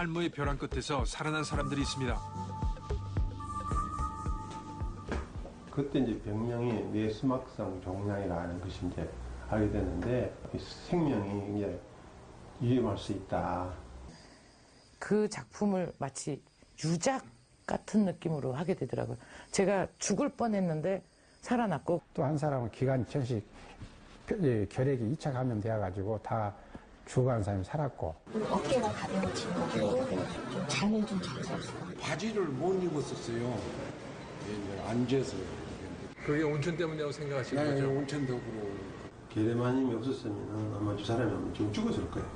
탈모의 벼랑 끝에서 살아난 사람들이 있습니다. 그때 이제 병명이 뇌수막성 종양이라는 것이 이제 알게 됐는데 이 생명이 이제 위험할 수 있다. 그 작품을 마치 유작 같은 느낌으로 하게 되더라고요. 제가 죽을 뻔했는데 살아났고 또 한 사람은 기관 천식 예, 결핵이 2차 감염되어 가지고 다 죽어가는 사람이 살았고 어깨가 가벼워진 거고 좀 잠을 좀잘 잤어요. 바지를 못 입었었어요. 이제 앉아서. 그게 온천 때문이라고 생각하시는 나는 거죠? 온천 덕으로 게르마늄이 없었으면 아마 저 사람이 지금 죽었을 거예요.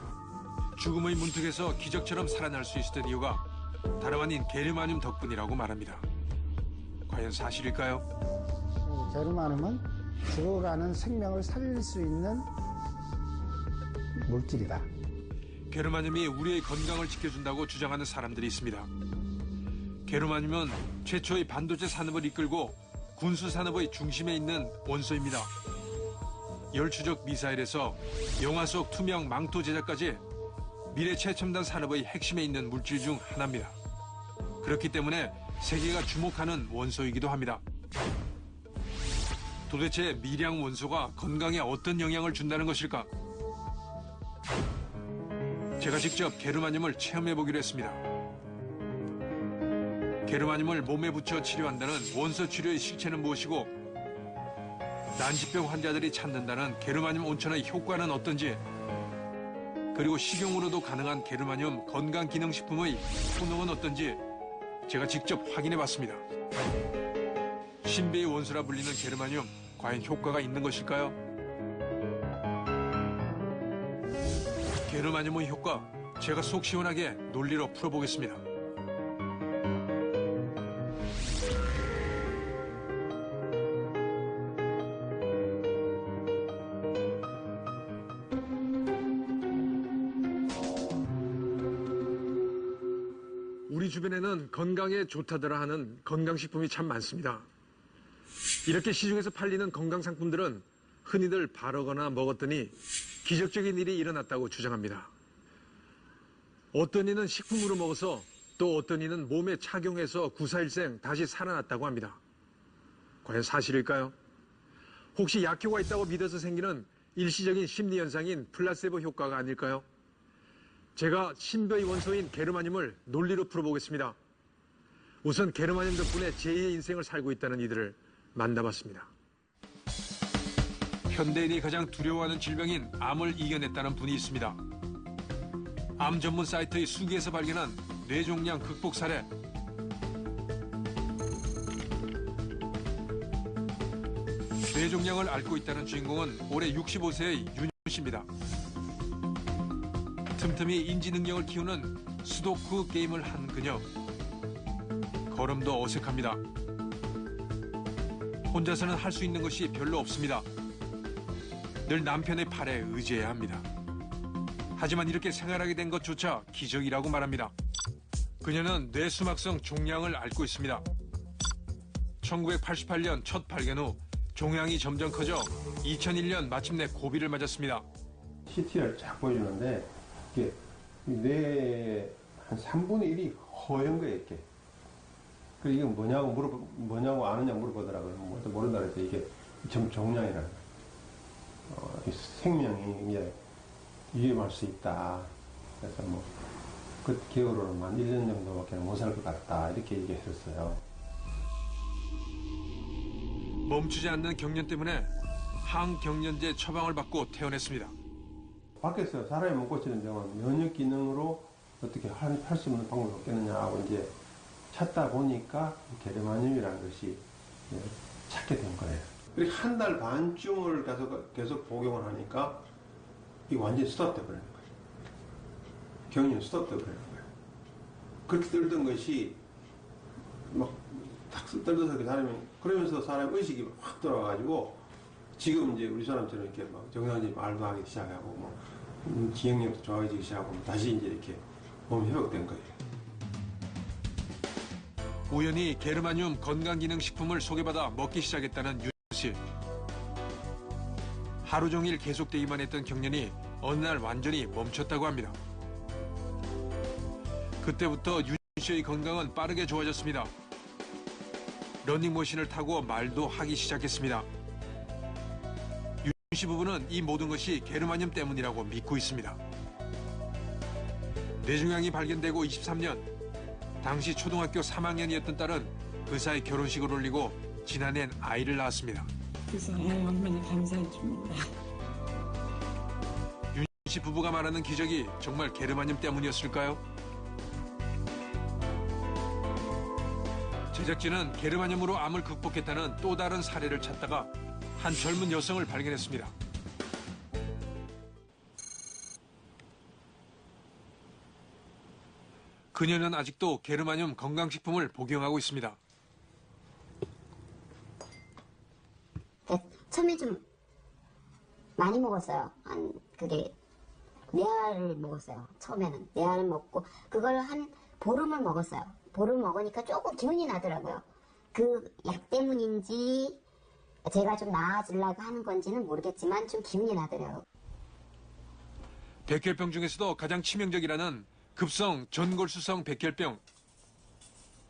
죽음의 문턱에서 기적처럼 살아날 수 있었던 이유가 다름 아닌 게르마늄 덕분이라고 말합니다. 과연 사실일까요? 게르마늄은 죽어가는 생명을 살릴 수 있는 물질이다. 게르마늄이 우리의 건강을 지켜준다고 주장하는 사람들이 있습니다. 게르마늄은 최초의 반도체 산업을 이끌고 군수 산업의 중심에 있는 원소입니다. 열추적 미사일에서 영화 속 투명 망토 제작까지 미래 최첨단 산업의 핵심에 있는 물질 중 하나입니다. 그렇기 때문에 세계가 주목하는 원소이기도 합니다. 도대체 미량 원소가 건강에 어떤 영향을 준다는 것일까? 제가 직접 게르마늄을 체험해 보기로 했습니다. 게르마늄을 몸에 붙여 치료한다는 원소 치료의 실체는 무엇이고 난치병 환자들이 찾는다는 게르마늄 온천의 효과는 어떤지 그리고 식용으로도 가능한 게르마늄 건강기능식품의 효능은 어떤지 제가 직접 확인해 봤습니다. 신비의 원소라 불리는 게르마늄 과연 효과가 있는 것일까요? 마늄의 효과 제가 속 시원하게 논리로 풀어보겠습니다. 우리 주변에는 건강에 좋다더라 하는 건강식품이 참 많습니다. 이렇게 시중에서 팔리는 건강상품들은 흔히들 바르거나 먹었더니 기적적인 일이 일어났다고 주장합니다. 어떤 이는 식품으로 먹어서 또 어떤 이는 몸에 착용해서 구사일생 다시 살아났다고 합니다. 과연 사실일까요? 혹시 약효가 있다고 믿어서 생기는 일시적인 심리현상인 플라세보 효과가 아닐까요? 제가 신비의 원소인 게르마늄을 논리로 풀어보겠습니다. 우선 게르마늄 덕분에 제2의 인생을 살고 있다는 이들을 만나봤습니다. 현대인이 가장 두려워하는 질병인 암을 이겨냈다는 분이 있습니다. 암 전문 사이트의 수기에서 발견한 뇌종양 극복 사례. 뇌종양을 앓고 있다는 주인공은 올해 65세의 윤 씨입니다. 틈틈이 인지 능력을 키우는 수도쿠 게임을 한 그녀. 걸음도 어색합니다. 혼자서는 할 수 있는 것이 별로 없습니다. 늘 남편의 팔에 의지해야 합니다. 하지만 이렇게 생활하게 된 것조차 기적이라고 말합니다. 그녀는 뇌수막성 종양을 앓고 있습니다. 1988년 첫 발견 후 종양이 점점 커져 2001년 마침내 고비를 맞았습니다. CT를 쫙 보여주는데 이게 뇌한 3분의 1이 허연 거예요, 이렇게. 그리고 이게 뭐냐고 물어 뭐냐고 아느냐 물어보더라고요. 뭐 모른다 그래서 이게 점 종양이라는 거예요. 어, 이 생명이 이제 위험할 수 있다. 그래서 뭐, 그 기억으로는 한 1년 정도밖에 못 살 것 같다. 이렇게 얘기했었어요. 멈추지 않는 경련 때문에 항경련제 처방을 받고 퇴원했습니다. 밖에서 사람이 못 고치는 병은 면역 기능으로 어떻게 할 수 있는 방법이 없겠느냐 하고 이제 찾다 보니까 게르마늄이라는 것이 찾게 된 거예요. 그리고 한달 반쯤을 계속, 계속 복용을 하니까 이게 완전히 스톱돼 버리는 거예요. 경련이 스톱돼 버리는 거예요. 그렇게 떨던 것이 막탁 떨면서 그 사람이 그러면서 사람 의식이 확 돌아와가지고 지금 이제 우리 사람처럼 이렇게 막 정상적인 말도 하기 시작하고 뭐 음, 기억력도 좋아지기 시작하고 다시 이제 이렇게 몸이 회복된 거예요. 우연히 게르마늄 건강기능식품을 소개받아 먹기 시작했다는 윤 씨. 하루 종일 계속되기만 했던 경련이 어느 날 완전히 멈췄다고 합니다. 그때부터 윤 씨의 건강은 빠르게 좋아졌습니다. 러닝머신을 타고 말도 하기 시작했습니다. 윤 씨 부부는 이 모든 것이 게르마늄 때문이라고 믿고 있습니다. 뇌종양이 발견되고 23년, 당시 초등학교 3학년이었던 딸은 그 사이 결혼식을 올리고 지난해엔 아이를 낳았습니다. 그 사랑 얼마나 감사해줍니다. 윤씨 부부가 말하는 기적이 정말 게르마늄 때문이었을까요? 제작진은 게르마늄으로 암을 극복했다는 또 다른 사례를 찾다가 한 젊은 여성을 발견했습니다. 그녀는 아직도 게르마늄 건강식품을 복용하고 있습니다. 그러니까 처음에 좀 많이 먹었어요. 한 그게 네 알을 먹었어요. 처음에는 네 알을 먹고 그걸 한 보름을 먹었어요. 보름 먹으니까 조금 기운이 나더라고요. 그 약 때문인지 제가 좀 나아지려고 하는 건지는 모르겠지만 좀 기운이 나더라고요. 백혈병 중에서도 가장 치명적이라는 급성 전골수성 백혈병.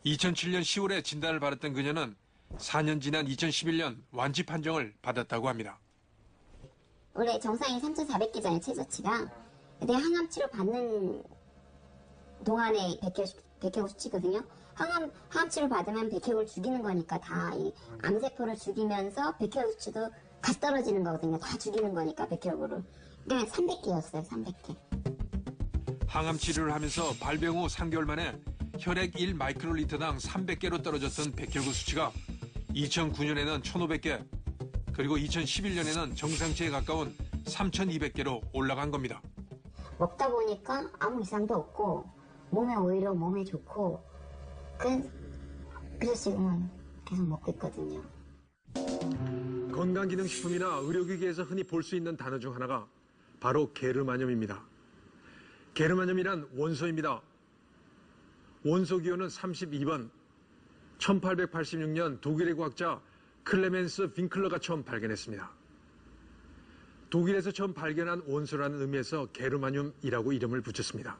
2007년 10월에 진단을 받았던 그녀는 4년 지난 2011년 완치 판정을 받았다고 합니다. 원래 정상이 3,400개잖아요, 최저치가. 근데 항암 치료 받는 동안에 백혈, 수치거든요. 항암, 항암 치료 받으면 백혈을 죽이는 거니까 다 이 암세포를 죽이면서 백혈 수치도 같이 떨어지는 거거든요. 다 죽이는 거니까 백혈구를. 그러니까 300개였어요, 300개. 항암 치료를 하면서 발병 후 3개월 만에 혈액 1 마이크로리터당 300개로 떨어졌던 백혈구 수치가 2009년에는 1,500개, 그리고 2011년에는 정상치에 가까운 3,200개로 올라간 겁니다. 먹다 보니까 아무 이상도 없고, 몸에 오히려 몸에 좋고, 그, 그래서 지금은 계속 먹고 있거든요. 건강기능식품이나 의료기기에서 흔히 볼 수 있는 단어 중 하나가 바로 게르마늄입니다. 게르마늄이란 원소입니다. 원소 기호는 32번. 1886년 독일의 과학자 클레멘스 빈클러가 처음 발견했습니다. 독일에서 처음 발견한 원소라는 의미에서 게르마늄이라고 이름을 붙였습니다.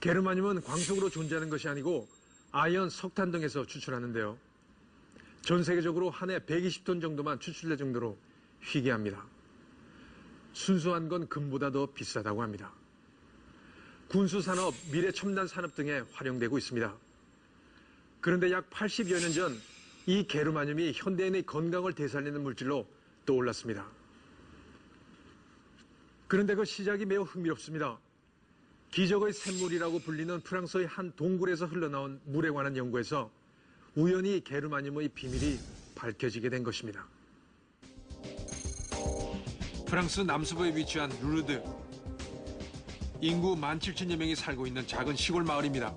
게르마늄은 광석으로 존재하는 것이 아니고 아연, 석탄 등에서 추출하는데요. 전 세계적으로 한 해 120톤 정도만 추출될 정도로 희귀합니다. 순수한 건 금보다 더 비싸다고 합니다. 군수산업, 미래 첨단 산업 등에 활용되고 있습니다. 그런데 약 80여 년 전 이 게르마늄이 현대인의 건강을 되살리는 물질로 떠올랐습니다. 그런데 그 시작이 매우 흥미롭습니다. 기적의 샘물이라고 불리는 프랑스의 한 동굴에서 흘러나온 물에 관한 연구에서 우연히 게르마늄의 비밀이 밝혀지게 된 것입니다. 프랑스 남서부에 위치한 루르드. 인구 17,000여 명이 살고 있는 작은 시골 마을입니다.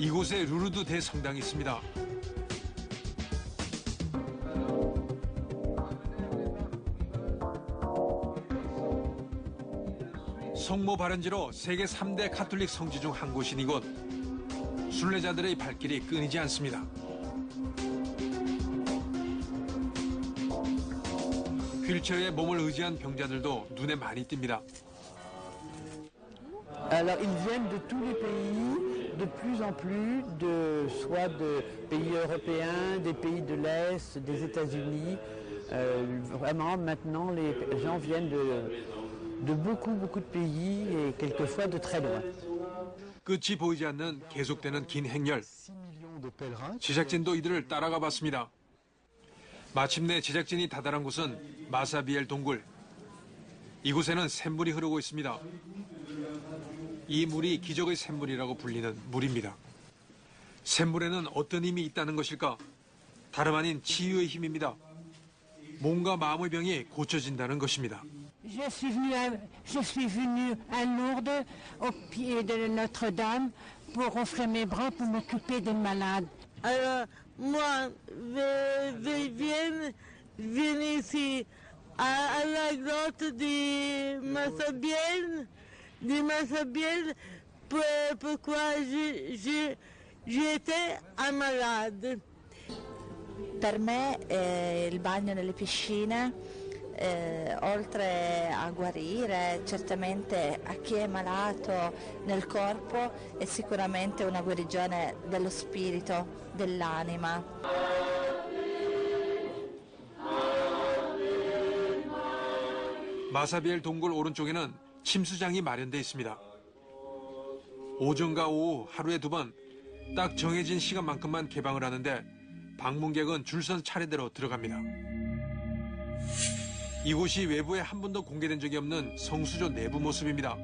이곳에 루르드 대성당이 있습니다. 성모 발현지로 세계 3대 카톨릭 성지 중 한 곳인 이곳. 순례자들의 발길이 끊이지 않습니다. 휠체어에 몸을 의지한 병자들도 눈에 많이 띕니다. Alors ils viennent de tous les pays, de plus en plus, de, soit de pays européens, des pays de l'Est, des États-Unis. Euh, vraiment maintenant les gens viennent de, de beaucoup beaucoup de pays et quelquefois de très loin. 끝이 보이지 않는 계속되는 긴 행렬. 6 millions de pèlerins 제작진도 이들을 따라가 봤습니다. 마침내 제작진이 다다른 곳은 마사비엘 동굴. 이곳에는 샘물이 흐르고 있습니다. 이 물이 기적의 샘물이라고 불리는 물입니다. 샘물에는 어떤 힘이 있다는 것일까? 다름 아닌 치유의 힘입니다. 몸과 마음의 병이 고쳐진다는 것입니다. Je suis venue à, je suis venue à Lourdes, au pied de Notre-Dame, pour offrir mes bras pour m'occuper des malades. Alors, moi, je, je viens, je viens ici à, à la grotte de Massabielle, de Massabielle, pour, pourquoi je- je- j'étais un malade. Per me eh, il bagno nelle piscine eh, oltre a guarire certamente a chi è malato nel corpo è sicuramente una guarigione dello spirito, dell'anima. 마사비엘 동굴 오른쪽에는 침수장이 마련돼 있습니다. 오전과 오후 하루에 두 번 딱 정해진 시간만큼만 개방을 하는데 방문객은 줄선 차례대로 들어갑니다. 이곳이 외부에 한 번도 공개된 적이 없는 성수조 내부 모습입니다.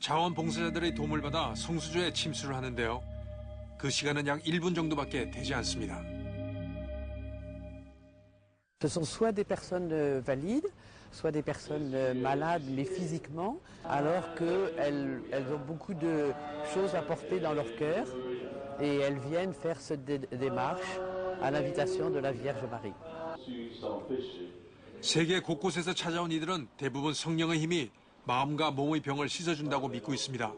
자원봉사자들의 도움을 받아 성수조에 침수를 하는데요. 그 시간은 약 1분 정도밖에 되지 않습니다. Ce sont soit des personnes euh, valides, soit des personnes euh, malades, mais physiquement, alors qu'elles elles ont beaucoup de choses à porter dans leur cœur et elles viennent faire cette dé- démarche à l'invitation de la Vierge Marie. 세계 곳곳에서 찾아온 이들은 대부분 성령의 힘이 마음과 몸의 병을 씻어준다고 믿고 있습니다.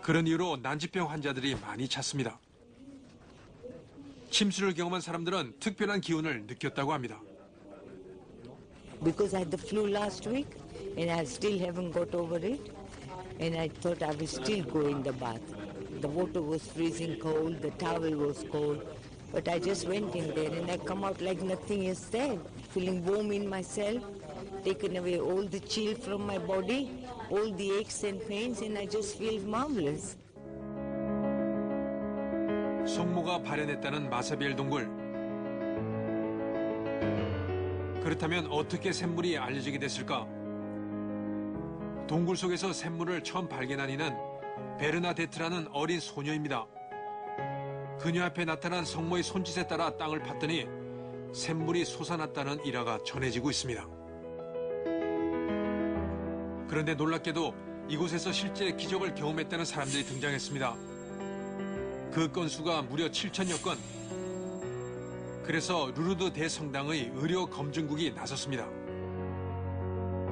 그런 이유로 난치병 환자들이 많이 찾습니다. 침수를 경험한 사람들은 특별한 기운을 느꼈다고 합니다. because I had the flu last week and I still haven't got over it. And I thought I will still go in the bath. The water was freezing cold, the towel was cold. But I just went in there and I come out like nothing is there. Feeling warm in myself, taken away all the chill from my body, all the aches and pains, and I just feel marvelous. 성모가 발현했다는 마사비엘 동굴. 그렇다면 어떻게 샘물이 알려지게 됐을까? 동굴 속에서 샘물을 처음 발견한 이는 베르나데트라는 어린 소녀입니다. 그녀 앞에 나타난 성모의 손짓에 따라 땅을 팠더니 샘물이 솟아났다는 일화가 전해지고 있습니다. 그런데 놀랍게도 이곳에서 실제 기적을 경험했다는 사람들이 등장했습니다. 그 건수가 무려 7천여 건. 그래서 루르드 대성당의 의료 검증국이 나섰습니다.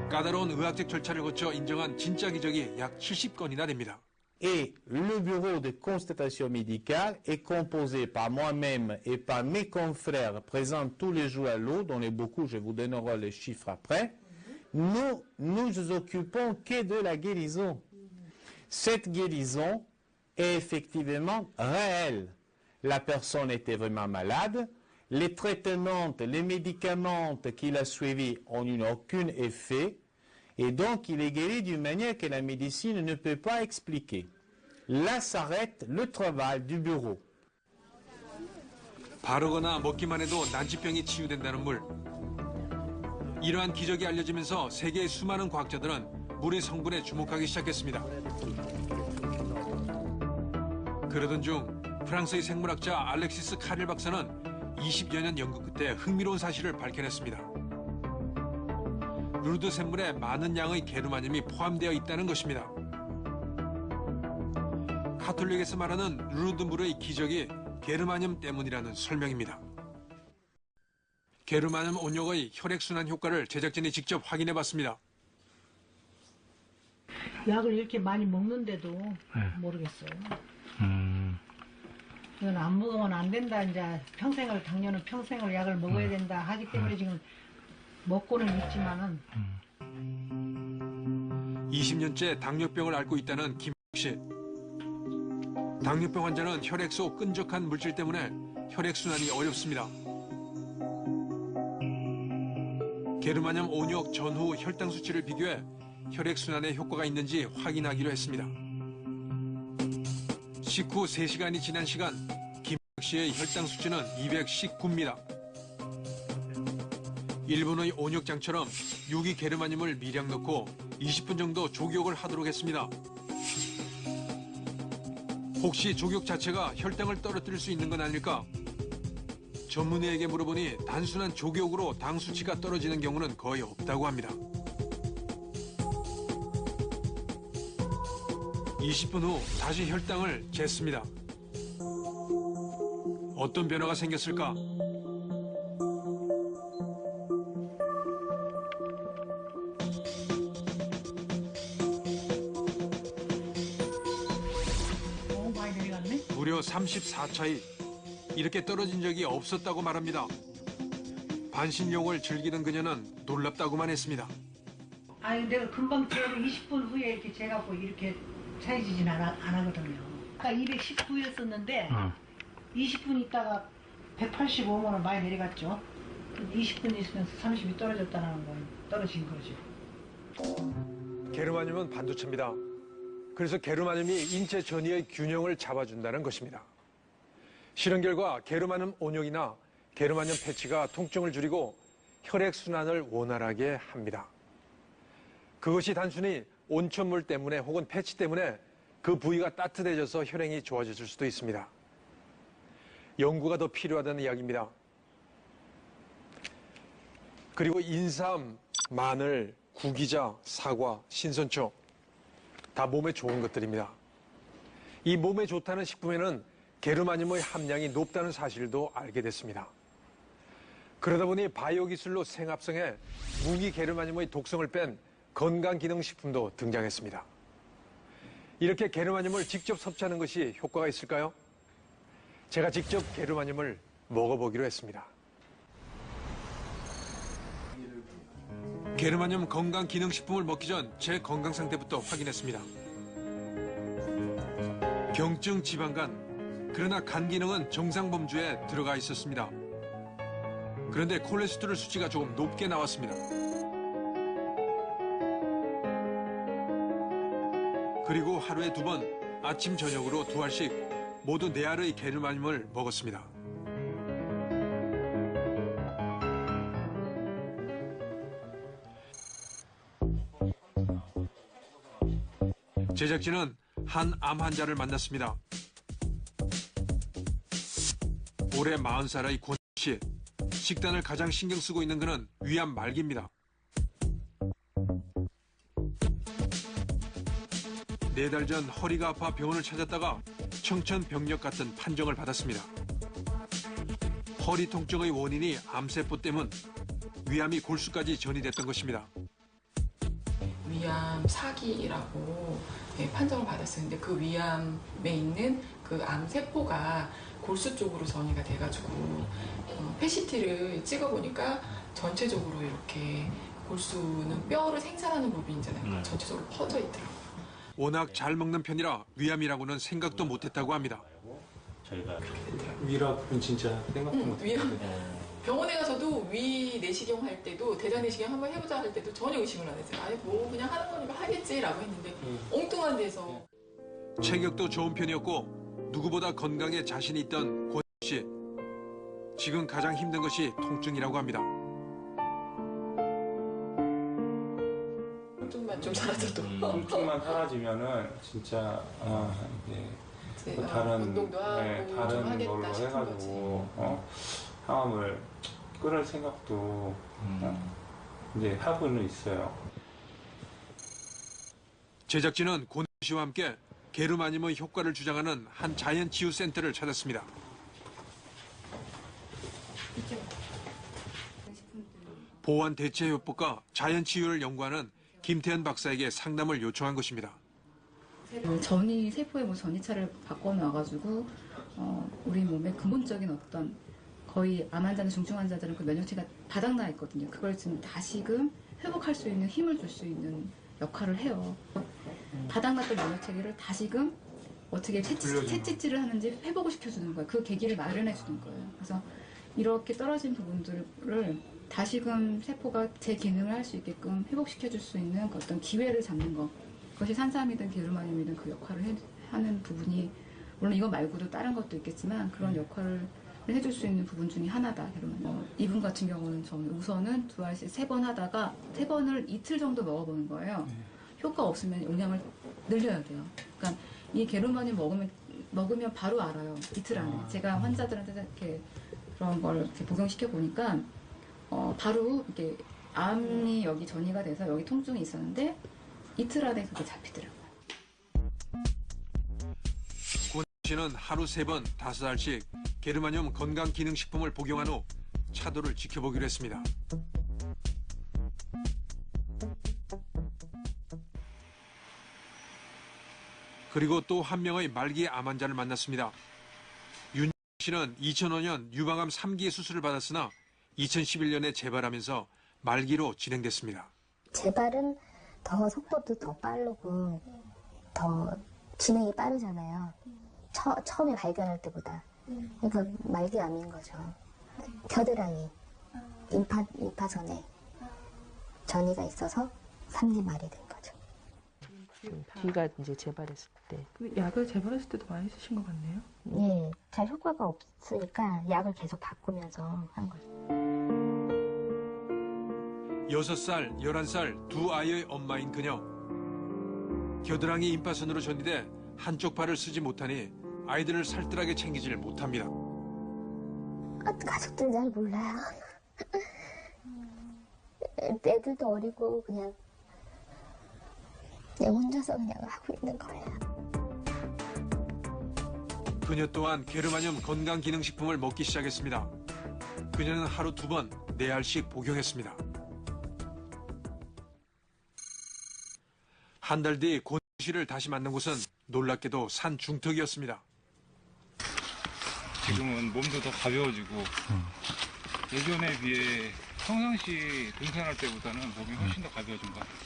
까다로운 의학적 절차를 거쳐 인정한 진짜 기적이 약 70건이나 됩니다. Et le bureau de constatation médicale est composé par moi-même et par mes confrères présents tous les jours à l'eau, dont les beaucoup, je vous donnerai les chiffres après. Nous nous occupons que de la guérison. Cette guérison est effectivement réelle. La personne était vraiment malade. Les traitements, les médicaments qu'il a suivis ont eu aucun effet. Et donc, il est guéri d'une manière que la médecine ne peut pas expliquer. Là s'arrête le travail du bureau. 바르거나 먹기만 해도 난치병이 치유된다는 물. 이러한 기적이 알려지면서 세계의 수많은 과학자들은 물의 성분에 주목하기 시작했습니다. 그러던 중 프랑스의 생물학자 알렉시스 카릴 박사는 20여 년 연구 끝에 흥미로운 사실을 밝혀냈습니다. 루르드 샘물에 많은 양의 게르마늄이 포함되어 있다는 것입니다. 카톨릭에서 말하는 루르드 물의 기적이 게르마늄 때문이라는 설명입니다. 게르마늄 온욕의 혈액순환 효과를 제작진이 직접 확인해 봤습니다. 약을 이렇게 많이 먹는데도 모르겠어요. 이건 안 먹으면 안 된다. 이제 평생을 당뇨는 평생을 약을 먹어야 된다 하기 때문에 지금 먹고는 있지만은 20년째 당뇨병을 앓고 있다는 김 씨. 당뇨병 환자는 혈액 속 끈적한 물질 때문에 혈액순환이 어렵습니다. 게르마늄 온욕 전후 혈당 수치를 비교해 혈액순환에 효과가 있는지 확인하기로 했습니다. 식후 3시간이 지난 시간 김 씨의 혈당 수치는 219입니다. 일본의 온욕장처럼 유기 게르마늄을 미량 넣고 20분 정도 족욕을 하도록 했습니다. 혹시 족욕 자체가 혈당을 떨어뜨릴 수 있는 건 아닐까? 전문의에게 물어보니 단순한 족욕으로 당 수치가 떨어지는 경우는 거의 없다고 합니다. 20분 후 다시 혈당을 쟀습니다. 어떤 변화가 생겼을까? 무려 34차이. 이렇게 떨어진 적이 없었다고 말합니다. 반신욕을 즐기는 그녀는 놀랍다고만 했습니다. 아니 내가 금방 재고 20분 후에 이렇게 재갖고 이렇게 차려지진 않아, 안 하거든요. 아까 219였었는데 20분 있다가 185면 많이 내려갔죠. 20분 있으면서 30이 떨어졌다는 건 떨어진 거죠. 게르마늄은 반도체입니다. 그래서 게르마늄이 인체 전이의 균형을 잡아준다는 것입니다. 실험 결과 게르마늄 온용이나 게르마늄 패치가 통증을 줄이고 혈액순환을 원활하게 합니다. 그것이 단순히 온천물 때문에 혹은 패치 때문에 그 부위가 따뜻해져서 혈행이 좋아졌을 수도 있습니다. 연구가 더 필요하다는 이야기입니다. 그리고 인삼, 마늘, 구기자, 사과, 신선초 다 몸에 좋은 것들입니다. 이 몸에 좋다는 식품에는 게르마늄의 함량이 높다는 사실도 알게 됐습니다. 그러다 보니 바이오 기술로 생합성에 무기 게르마늄의 독성을 뺀 건강기능식품도 등장했습니다. 이렇게 게르마늄을 직접 섭취하는 것이 효과가 있을까요? 제가 직접 게르마늄을 먹어보기로 했습니다. 게르마늄 건강기능식품을 먹기 전 제 건강 상태부터 확인했습니다. 경증 지방간, 그러나 간 기능은 정상 범주에 들어가 있었습니다. 그런데 콜레스테롤 수치가 조금 높게 나왔습니다. 그리고 하루에 두 번 아침 저녁으로 두 알씩 모두 네 알의 게르마늄을 먹었습니다. 제작진은 한 암 환자를 만났습니다. 올해 40살의 권 씨. 식단을 가장 신경 쓰고 있는 그는 위암 말기입니다. 네 달 전 허리가 아파 병원을 찾았다가 청천벽력 같은 판정을 받았습니다. 허리 통증의 원인이 암세포 때문 위암이 골수까지 전이됐던 것입니다. 위암 사기라고 예, 판정을 받았었는데 그 위암에 있는 그 암 세포가 골수 쪽으로 전이가 돼가지고 어, 페시티를 찍어보니까 전체적으로 이렇게 골수는 뼈를 생산하는 부분이잖아요. 전체적으로 퍼져 있더라고요. 워낙 잘 먹는 편이라 위암이라고는 생각도 못했다고 합니다. 저희가 위락은 진짜 생각도 응, 못했어요. 위암. 병원에 가서도 위 내시경 할 때도 대장 내시경 한번 해보자 할 때도 전혀 의심을 안 했어요. 아니 뭐 그냥 하는 거니까 하겠지라고 했는데 엉뚱한 데서 체격도 좋은 편이었고 누구보다 건강에 자신이 있던 권 씨. 지금 가장 힘든 것이 통증이라고 합니다. 좀만 좀 사라져도 통증만 사라지면은 진짜 아 이제, 또 아, 다른 운동도 하고 네, 좀 다른 하겠다 걸로 해가지고. 어, 항암을 끊을 생각도 어, 이제 하고는 있어요. 제작진은 권 씨와 함께 게르마늄의 효과를 주장하는 한 자연 치유 센터를 찾았습니다. 보완 대체 요법과 자연 치유를 연구하는 김태현 박사에게 상담을 요청한 것입니다. 그 전이 세포의 뭐 전이차를 바꿔놔가지고 어, 우리 몸의 근본적인 어떤 거의 암 환자나 중증 환자들은 그 면역체가 바닥나 있거든요. 그걸 지금 다시금 회복할 수 있는 힘을 줄 수 있는 역할을 해요. 바닥났던 면역체계를 다시금 어떻게 채찍, 채찍질을 하는지 회복을 시켜주는 거예요. 그 계기를 마련해 주는 거예요. 그래서 이렇게 떨어진 부분들을 다시금 세포가 제 기능을 할 수 있게끔 회복시켜 줄 수 있는 그 어떤 기회를 잡는 거. 그것이 산삼이든 게르마늄이든 그 역할을 해- 하는 부분이 물론 이거 말고도 다른 것도 있겠지만 그런 역할을 해줄 수 있는 부분 중에 하나다. 게르마늄. 이분 같은 경우는 저는 우선은 두 알씩 세 번 하다가 세 번을 이틀 정도 먹어보는 거예요. 효과 없으면 용량을 늘려야 돼요. 그러니까 이 게르마늄 먹으면 먹으면 바로 알아요. 이틀 안에. 제가 환자들한테 이렇게 그런 걸 이렇게 복용시켜 보니까 어, 바로 이렇게 암이 여기 전이가 돼서 여기 통증이 있었는데 이틀 안에 그게 잡히더라고요. 권 씨는 하루 세 번 다섯 알씩 게르마늄 건강 기능 식품을 복용한 후 차도를 지켜보기로 했습니다. 그리고 또 한 명의 말기 암 환자를 만났습니다. 윤 씨는 2005년 유방암 3기 수술을 받았으나 2011년에 재발하면서 말기로 진행됐습니다. 재발은 더 속도도 더 빠르고 더 진행이 빠르잖아요. 처, 처음에 발견할 때보다. 그러니까 말기암인 거죠. 겨드랑이, 임파, 임파선에 전이가 있어서 3기 말이 된 거죠. 뒤가 이제 재발했을 때. 근데 약을 재발했을 때도 많이 쓰신 것 같네요. 예, 잘 효과가 없으니까 약을 계속 바꾸면서 한 거죠. 6살, 11살 두 아이의 엄마인 그녀. 겨드랑이 임파선으로 전이돼 한쪽 팔을 쓰지 못하니 아이들을 살뜰하게 챙기질 못합니다. 아, 가족들 잘 몰라요. 애들도 어리고 그냥 그냥 혼자서 그냥 하고 있는 거예요. 그녀 또한 게르마늄 건강기능식품을 먹기 시작했습니다. 그녀는 하루 두 번 네 알씩 복용했습니다. 한 달뒤고 씨를 다시 만난 곳은 놀랍게도 산 중턱이었습니다. 지금은 몸도 더 가벼워지고 예전에 비해 평상시 등산할 때보다는 몸이 훨씬 더 가벼워진 것 같아요.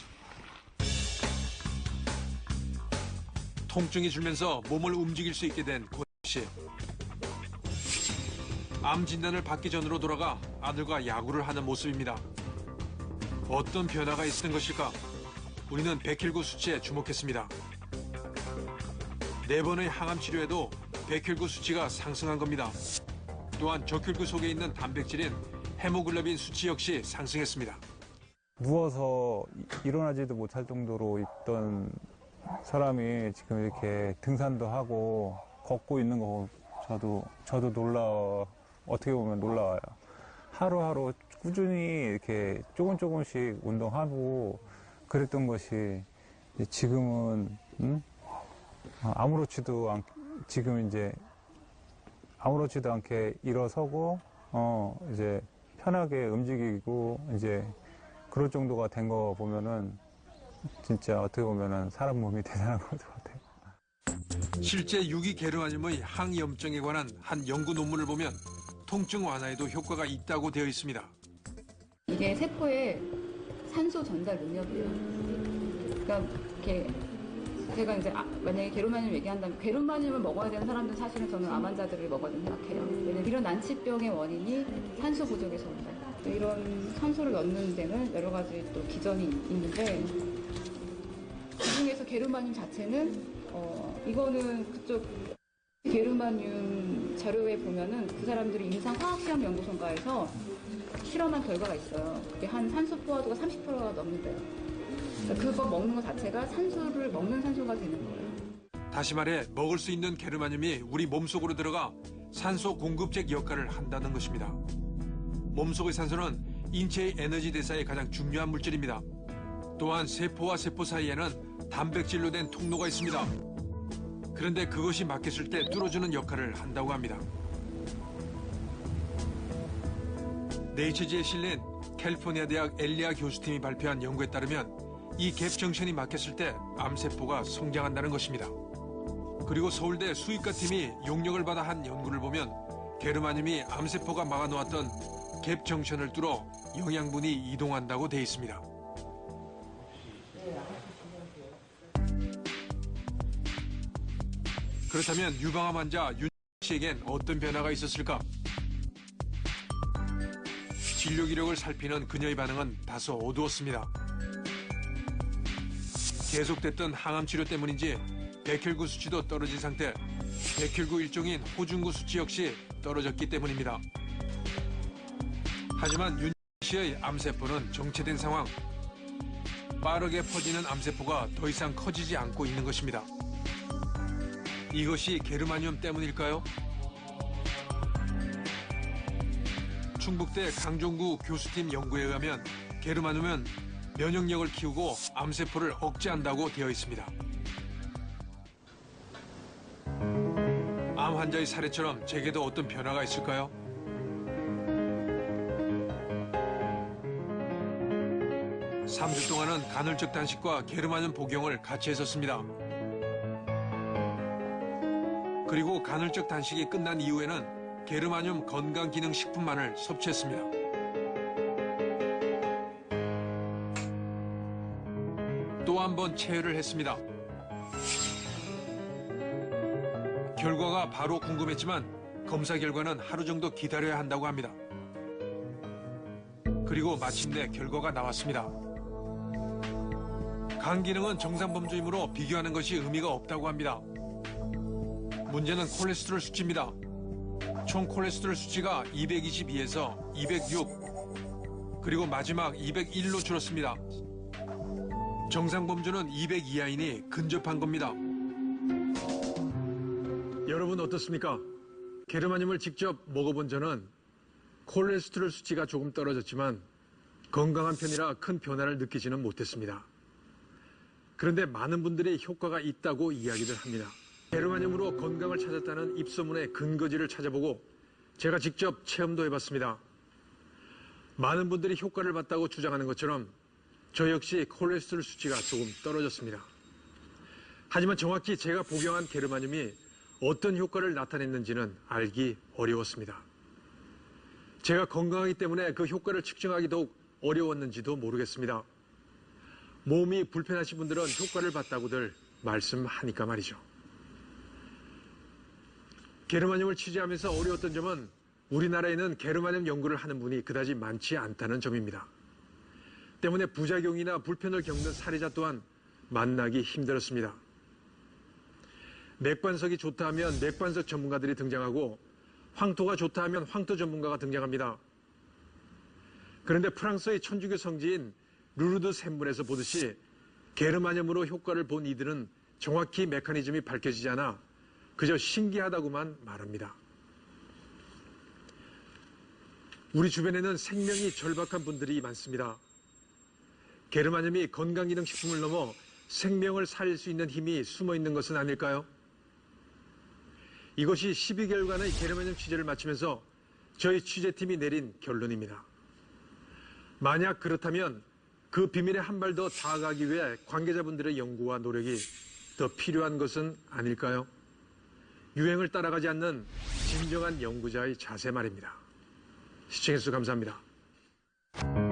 통증이 줄면서 몸을 움직일 수 있게 된고 씨. 암 진단을 받기 전으로 돌아가 아들과 야구를 하는 모습입니다. 어떤 변화가 있었던 것일까? 우리는 백혈구 수치에 주목했습니다. 네 번의 항암 치료에도 백혈구 수치가 상승한 겁니다. 또한 적혈구 속에 있는 단백질인 헤모글로빈 수치 역시 상승했습니다. 누워서 일어나지도 못할 정도로 있던 사람이 지금 이렇게 등산도 하고 걷고 있는 거 저도 저도 놀라 어떻게 보면 놀라워요. 하루하루 꾸준히 이렇게 조금 조금씩 운동하고 그랬던 것이 지금은 음? 아, 아무렇지도 않 지금 이제 아무렇지도 않게 일어서고 어 이제 편하게 움직이고 이제 그럴 정도가 된 거 보면은 진짜 어떻게 보면은 사람 몸이 대단한 것 같아요. 실제 유기 게르마늄의 항염증에 관한 한 연구 논문을 보면 통증 완화에도 효과가 있다고 되어 있습니다. 이게 세포의 산소 전달 능력이에요. 그러니까 이렇게 제가 이제 아- 만약에 게르마늄 얘기한다면 게르마늄을 먹어야 되는 사람들은 사실은 저는 암 환자들을 먹어야 된다고 생각해요. 왜냐면 이런 난치병의 원인이 산소 부족에서 온다. 이런 산소를 넣는 데는 여러 가지 또 기전이 있는데 그 중에서 게르마늄 자체는 어 이거는 그쪽 게르마늄 자료에 보면은 그 사람들이 임상 화학시험 연구소인가에서 실험한 결과가 있어요. 그게 한 산소 포화도가 30%가 넘는데요. 그러니까 그거 먹는 것 자체가 산소를 먹는 산소가 되는 거예요. 다시 말해 먹을 수 있는 게르마늄이 우리 몸속으로 들어가 산소 공급책 역할을 한다는 것입니다. 몸속의 산소는 인체의 에너지 대사에 가장 중요한 물질입니다. 또한 세포와 세포 사이에는 단백질로 된 통로가 있습니다. 그런데 그것이 막혔을 때 뚫어주는 역할을 한다고 합니다. 네이처지에 실린 캘리포니아 대학 엘리아 교수팀이 발표한 연구에 따르면 이 갭 정션이 막혔을 때 암세포가 성장한다는 것입니다. 그리고 서울대 수의과 팀이 용역을 받아 한 연구를 보면 게르마늄이 암세포가 막아놓았던 갭 정션을 뚫어 영양분이 이동한다고 돼 있습니다. 그렇다면 유방암 환자 윤 씨에겐 어떤 변화가 있었을까? 진료 기록을 살피는 그녀의 반응은 다소 어두웠습니다. 계속됐던 항암 치료 때문인지 백혈구 수치도 떨어진 상태, 백혈구 일종인 호중구 수치 역시 떨어졌기 때문입니다. 하지만 윤 씨의 암세포는 정체된 상황. 빠르게 퍼지는 암세포가 더 이상 커지지 않고 있는 것입니다. 이것이 게르마늄 때문일까요? 충북대 강종구 교수팀 연구에 의하면 게르마늄은 면역력을 키우고 암세포를 억제한다고 되어 있습니다. 암 환자의 사례처럼 제게도 어떤 변화가 있을까요? 삼 주 동안은 간헐적 단식과 게르마늄 복용을 같이 했었습니다. 그리고 간헐적 단식이 끝난 이후에는 게르마늄 건강기능식품만을 섭취했습니다. 또한 번 체외를 했습니다. 결과가 바로 궁금했지만 검사 결과는 하루 정도 기다려야 한다고 합니다. 그리고 마침내 결과가 나왔습니다. 간 기능은 정상 범주이므로 비교하는 것이 의미가 없다고 합니다. 문제는 콜레스테롤 수치입니다. 총 콜레스테롤 수치가 222에서 206, 그리고 마지막 201로 줄었습니다. 정상 범주는 200 이하이니 근접한 겁니다. 여러분 어떻습니까? 게르마늄을 직접 먹어본 저는 콜레스테롤 수치가 조금 떨어졌지만 건강한 편이라 큰 변화를 느끼지는 못했습니다. 그런데 많은 분들이 효과가 있다고 이야기들 합니다. 게르마늄으로 건강을 찾았다는 입소문의 근거지를 찾아보고 제가 직접 체험도 해봤습니다. 많은 분들이 효과를 봤다고 주장하는 것처럼 저 역시 콜레스테롤 수치가 조금 떨어졌습니다. 하지만 정확히 제가 복용한 게르마늄이 어떤 효과를 나타냈는지는 알기 어려웠습니다. 제가 건강하기 때문에 그 효과를 측정하기 더욱 어려웠는지도 모르겠습니다. 몸이 불편하신 분들은 효과를 봤다고들 말씀하니까 말이죠. 게르마늄을 취재하면서 어려웠던 점은 우리나라에는 게르마늄 연구를 하는 분이 그다지 많지 않다는 점입니다. 때문에 부작용이나 불편을 겪는 사례자 또한 만나기 힘들었습니다. 맥반석이 좋다 하면 맥반석 전문가들이 등장하고 황토가 좋다 하면 황토 전문가가 등장합니다. 그런데 프랑스의 천주교 성지인 루르드 샘문에서 보듯이 게르마늄으로 효과를 본 이들은 정확히 메커니즘이 밝혀지지 않아 그저 신기하다고만 말합니다. 우리 주변에는 생명이 절박한 분들이 많습니다. 게르마늄이 건강기능식품을 넘어 생명을 살릴 수 있는 힘이 숨어 있는 것은 아닐까요? 이것이 12개월간의 게르마늄 취재를 마치면서 저희 취재팀이 내린 결론입니다. 만약 그렇다면 그 비밀에 한 발 더 다가가기 위해 관계자분들의 연구와 노력이 더 필요한 것은 아닐까요? 유행을 따라가지 않는 진정한 연구자의 자세 말입니다. 시청해주셔서 감사합니다.